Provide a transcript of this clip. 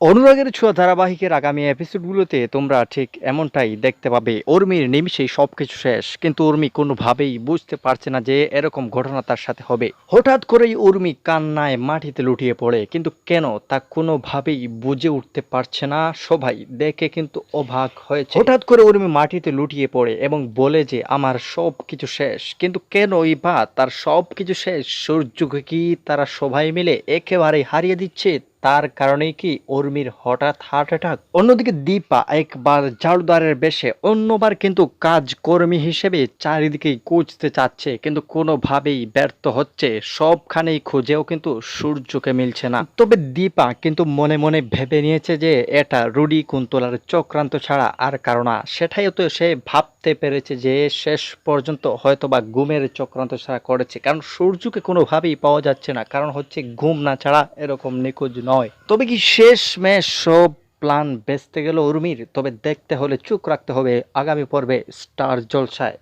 অনুরাগের ছোঁয়া ধারাবাহিকের আগামী এপিসোডগুলোতে তোমরা ঠিক এমনটাই দেখতে পাবে। উর্মির নিমিষেই সবকিছু শেষ, কিন্তু উর্মি কোনোভাবেই বুঝতে পারছে না যে এরকম ঘটনা তার সাথে হবে। হঠাৎ করেই উর্মি কান্নায় মাটিতে লুটিয়ে পড়ে, কিন্তু কেন তা কোনোভাবেই বুঝে উঠতে পারছে না সবাই। দেখে কিন্তু অবাক হয়েছে। হঠাৎ করে উর্মি মাটিতে লুটিয়ে পড়ে এবং বলে যে, আমার সব কিছু শেষ। কিন্তু কেন ওই বা তার সব কিছু শেষ? সূর্যকে কি তারা সবাই মিলে একেবারে হারিয়ে দিচ্ছে? তার কারণেই কি উর্মির হঠাৎ হার্ট অ্যাটাক? অন্যদিকে দীপা একবার ঝাড়ুদারের বেশে অন্যবার কিন্তু কাজকর্মী হিসেবে চারিদিকেই খুঁজতে চাচ্ছে, কিন্তু কোনোভাবেই ব্যর্থ হচ্ছে। সবখানেই খুঁজেও কিন্তু সূর্যকে মিলছে না। তবে দীপা কিন্তু মনে মনে ভেবে নিয়েছে যে এটা রুডি কুন্তলার চক্রান্ত ছাড়া আর কারণ সেটাই তো সে ভাবতে পেরেছে যে শেষ পর্যন্ত হয়তোবা ঘুমের চক্রান্ত ছাড়া করেছে। কারণ সূর্যকে কোনোভাবেই পাওয়া যাচ্ছে না। কারণ হচ্ছে ঘুম না ছাড়া এরকম নিখোঁজ নয়। তবে কি শেষ মেশ সব প্ল্যান বেচতে গেল উর্মির? তবে দেখতে হলে চোখ রাখতে হবে। আগামী পর্বে স্টার জলসায়।